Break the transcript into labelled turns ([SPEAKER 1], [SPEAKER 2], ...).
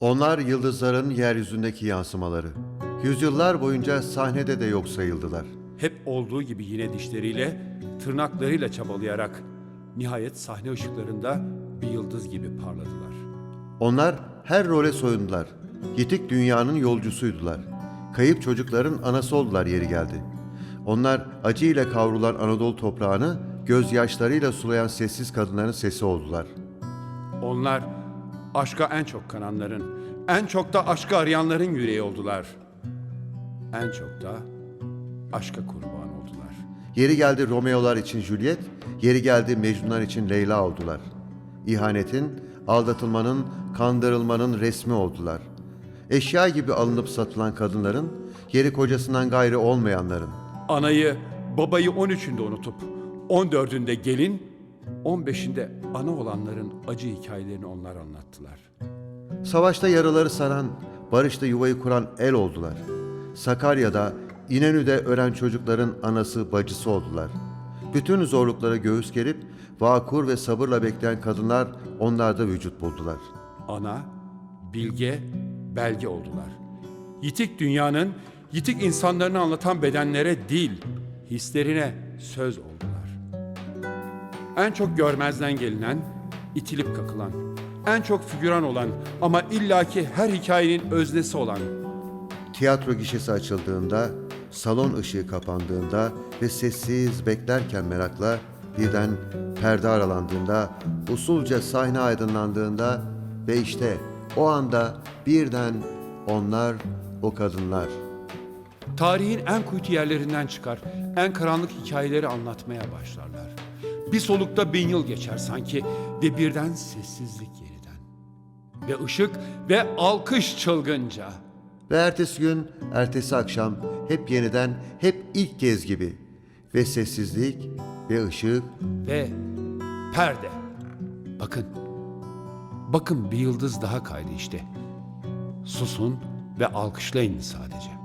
[SPEAKER 1] Onlar yıldızların yeryüzündeki yansımaları. Yüzyıllar boyunca sahnede de yok sayıldılar.
[SPEAKER 2] Hep olduğu gibi yine dişleriyle, tırnaklarıyla çabalayarak nihayet sahne ışıklarında bir yıldız gibi parladılar.
[SPEAKER 1] Onlar her role soyundular. Yitik dünyanın yolcusuydular. Kayıp çocukların anası oldular yeri geldi. Onlar acıyla kavrulan Anadolu toprağını gözyaşlarıyla sulayan sessiz kadınların sesi oldular.
[SPEAKER 2] Onlar aşka en çok kananların, en çok da aşkı arayanların yüreği oldular. En çok da aşka kurban oldular.
[SPEAKER 1] Yeri geldi Romeo'lar için Juliet, yeri geldi Mecnunlar için Leyla oldular. İhanetin, aldatılmanın, kandırılmanın resmi oldular. Eşya gibi alınıp satılan kadınların, yeri kocasından gayrı olmayanların,
[SPEAKER 2] Anayı, babayı 13'ünde unutup 14'ünde gelin, 15'inde ana olanların acı hikayelerini onlar anlattılar.
[SPEAKER 1] Savaşta yaraları saran, barışta yuvayı kuran el oldular. Sakarya'da, İnönü'de ölen çocukların anası bacısı oldular. Bütün zorluklara göğüs gerip, vakur ve sabırla bekleyen kadınlar onlarda vücut buldular.
[SPEAKER 2] Ana, bilge, belge oldular. Yitik dünyanın, yitik insanlarını anlatan bedenlere değil, hislerine söz oldular. En çok görmezden gelinen, itilip kakılan, en çok figüran olan ama illaki her hikayenin öznesi olan,
[SPEAKER 1] Tiyatro gişesi açıldığında, salon ışığı kapandığında ve sessiz beklerken merakla birden perde aralandığında, usulca sahne aydınlandığında ve işte o anda birden onlar, o kadınlar.
[SPEAKER 2] Tarihin en kuytu yerlerinden çıkar, en karanlık hikayeleri anlatmaya başlarlar. Bir solukta bin yıl geçer sanki ve birden sessizlik yeniden. Ve ışık ve alkış çılgınca.
[SPEAKER 1] Ve ertesi gün, ertesi akşam hep yeniden, hep ilk kez gibi. Ve sessizlik ve ışık
[SPEAKER 2] Ve perde. Bakın, bakın bir yıldız daha kaydı işte. Susun ve alkışlayın sadece.